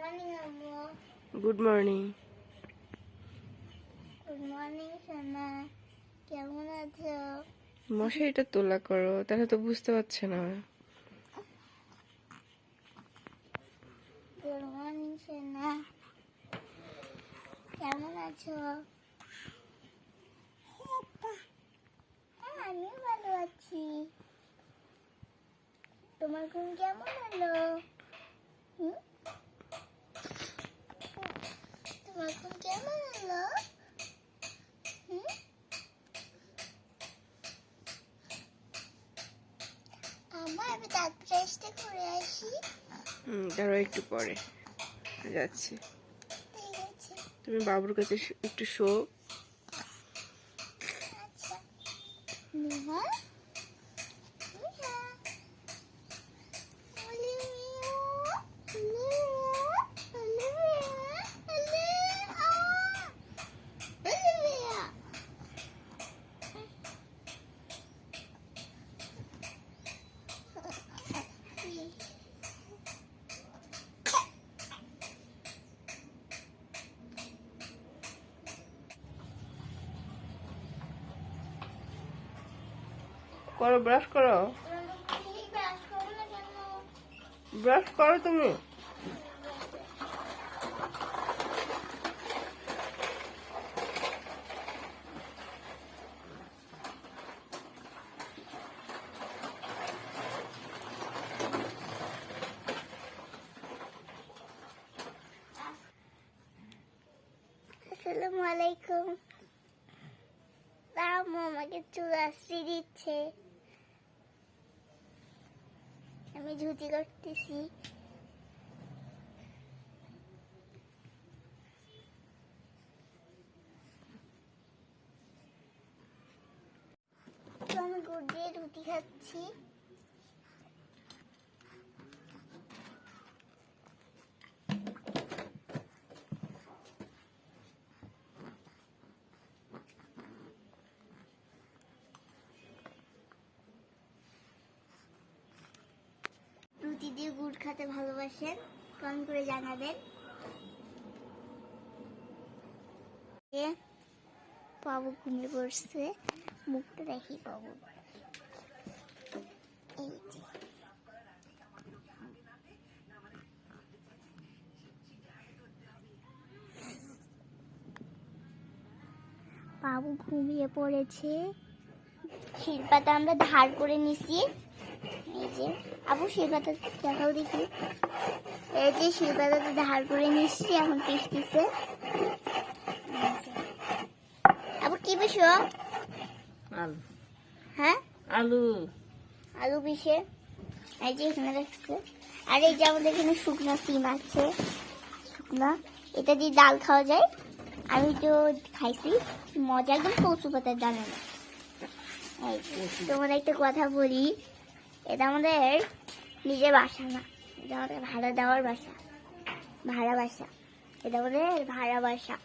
Morning আম্মু good morning good morning সোনা কেমন আছো? মশারিটা তোলা করো তাহলে তো বুঝতে পারছে না। গুড মর্নিং সোনা কেমন আছো? হ্যাঁ আমিও ভালো আছি। তোমার ঘুম কেমন হলো? হুম? তোমার ঘুম কেমন হলো হুম? আমার আমি দাঁত ব্রাশটা করে আসি। হুম তারও একটু পরে। যাচ্ছি। তুমি বাবুর কাছে একটু শো। আচ্ছা। করো ব্রাশ করো। ব্রাশ করো তুমি। আসসালামু আলাইকুম। আম্মু আমাকে চুল আশ্রি দিচ্ছে। আমি ঝুঁটি করতেছি আমি গুড় দিয়ে রুটি খাচ্ছি রুটি দিয়ে গুড় খেতে ভালোবাসেন কমেন্ট করে জানাবেন। এ, বাবু ঘুমিয়ে পড়ছে মুখটা দেখি বাবু। এই বাবু ঘুমিয়ে পড়েছে। শিল্পাটা আমরা ধার করে নিছি। এই যে আবু শিল্পাটা দেখাও দেখি। এই যে সেই শিল্পাটা ধার করে নিচ্ছি এখন পিসতেছে। আবু কি পিসো আলু। হ্যাঁ? আলু। আলু পিসে। এই যে এখানে রাখছে আর এই যে আমাদের এখানে শুকনো সিম আছে। শুকনো। এটা দিয়ে ডাল খাওয়া যায়। আমি তো খাইছি। মজা একদম কচু পাতার ডালে তোমার একটা কথা বলি। এটা আমাদের নিজের বাসা না। এটা আমাদের ভাড়া দেওয়ার বাসা। ভাড়া বাসা। এটা আমাদের ভাড়া বাসা।